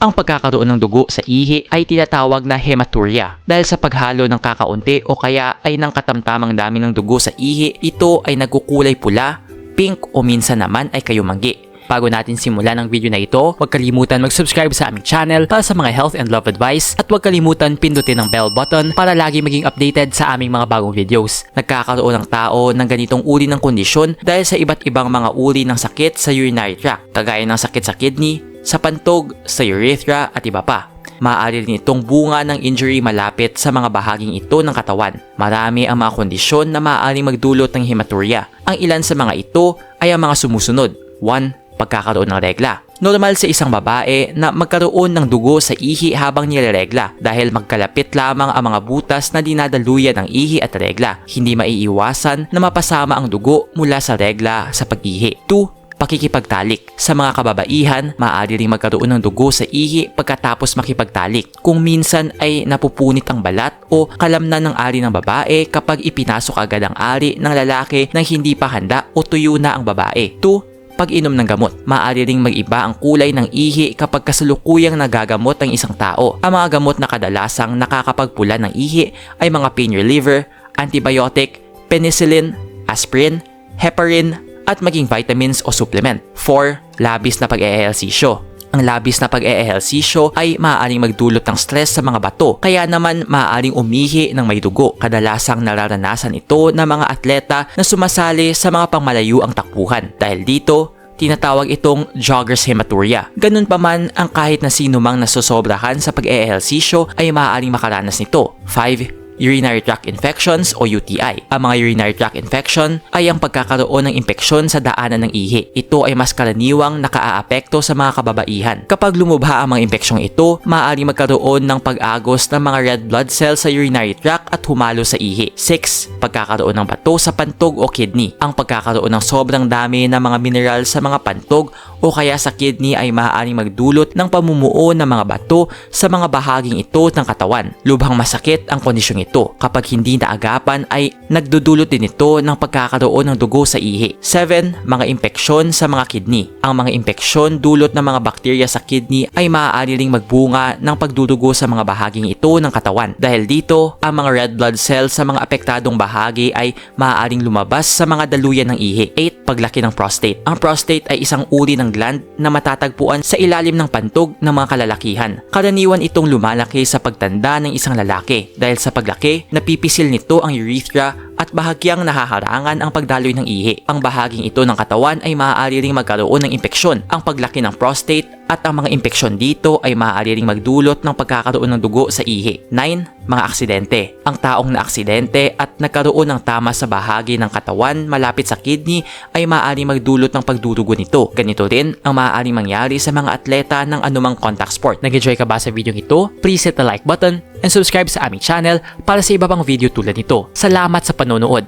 Ang pagkakaroon ng dugo sa ihi ay tinatawag na hematuria. Dahil sa paghalo ng kakaunti o kaya ay ng katamtamang dami ng dugo sa ihi, ito ay nagkukulay pula, pink o minsan naman ay kayumanggi. Bago natin simulan ang video na ito, huwag kalimutan mag-subscribe sa aming channel para sa mga health and love advice at huwag kalimutan pindutin ang bell button para lagi maging updated sa aming mga bagong videos. Nagkakaroon ng tao ng ganitong uri ng kondisyon dahil sa iba't ibang mga uri ng sakit sa urinary tract, kagaya ng sakit sa kidney, sa pantog, sa urethra at iba pa. Maaari rin itong bunga ng injury malapit sa mga bahaging ito ng katawan. Marami ang mga kondisyon na maaaring magdulot ng hematuria. Ang ilan sa mga ito ay ang mga sumusunod. 1. Pagkakaroon ng regla. Normal sa isang babae na magkaroon ng dugo sa ihi habang nilaregla dahil magkalapit lamang ang mga butas na dinadaluyan ng ihi at regla. Hindi maiiwasan na mapasama ang dugo mula sa regla sa pag-ihi. 2 pakikipagtalik. Sa mga kababaihan, maaari ring magkaroon ng dugo sa ihi pagkatapos makipagtalik. Kung minsan ay napupunit ang balat o kalamnan ng ari ng babae kapag ipinasok agad ang ari ng lalaki nang hindi pa handa o tuyo na ang babae. 2 pag-inom ng gamot. Maaari ring mag-iba ang kulay ng ihi kapag kasalukuyang nagagamot ang isang tao. Ang mga gamot na kadalasang nakakapagpula ng ihi ay mga pain reliever, antibiotic, penicillin, aspirin, heparin, at maging vitamins o supplement. 4. Labis na pag-eehersisyo. Ang labis na pag-eehersisyo ay maaaring magdulot ng stress sa mga bato, kaya naman maaaring umihi ng may dugo. Kadalasang nararanasan ito ng mga atleta na sumasali sa mga pangmalayo ang takbuhan. Dahil dito, tinatawag itong jogger's hematuria. Ganun pa man ang kahit na sino mang nasosobrahan sa pag-eehersisyo ay maaaring makaranas nito. 5 urinary tract infections o UTI. Ang mga urinary tract infection ay ang pagkakaroon ng impeksyon sa daanan ng ihi. Ito ay mas karaniwang nakaaapekto sa mga kababaihan. Kapag lumubha ang mga impeksyon ito, maaari magkaroon ng pag-agos ng mga red blood cells sa urinary tract at humalo sa ihi. 6. Pagkakaroon ng bato sa pantog o kidney. Ang pagkakaroon ng sobrang dami ng mga mineral sa mga pantog o kaya sa kidney ay maaaring magdulot ng pamumuo ng mga bato sa mga bahaging ito ng katawan. Lubhang masakit ang kondisyong ito ito. Kapag hindi naagapan ay nagdudulot din ito ng pagkakaroon ng dugo sa ihi. 7. Mga impeksyon sa mga kidney. Ang mga impeksyon dulot ng mga bakterya sa kidney ay maaari ring magbunga ng pagdudugo sa mga bahaging ito ng katawan. Dahil dito, ang mga red blood cells sa mga apektadong bahagi ay maaaring lumabas sa mga daluyan ng ihi. 8. Paglaki ng prostate. Ang prostate ay isang uri ng gland na matatagpuan sa ilalim ng pantog ng mga kalalakihan. Karaniwan itong lumalaki sa pagtanda ng isang lalaki dahil sa paglaki malaki, napipisil nito ang urethra at bahagyang nahaharangan ang pagdaloy ng ihi. Ang bahaging ito ng katawan ay maaari ring magkaroon ng impeksyon. Ang paglaki ng prostate at ang mga impeksyon dito ay maaari ring magdulot ng pagkakaroon ng dugo sa ihi. 9. Mga aksidente. Ang taong na aksidente at nagkaroon ng tama sa bahagi ng katawan malapit sa kidney ay maaari magdulot ng pagdudugo nito. Ganito rin ang maaaring mangyari sa mga atleta ng anumang contact sport. Nag-enjoy ka ba sa video ito? Please hit the like button and subscribe sa aming channel para sa iba pang video tulad nito. Salamat sa panonood!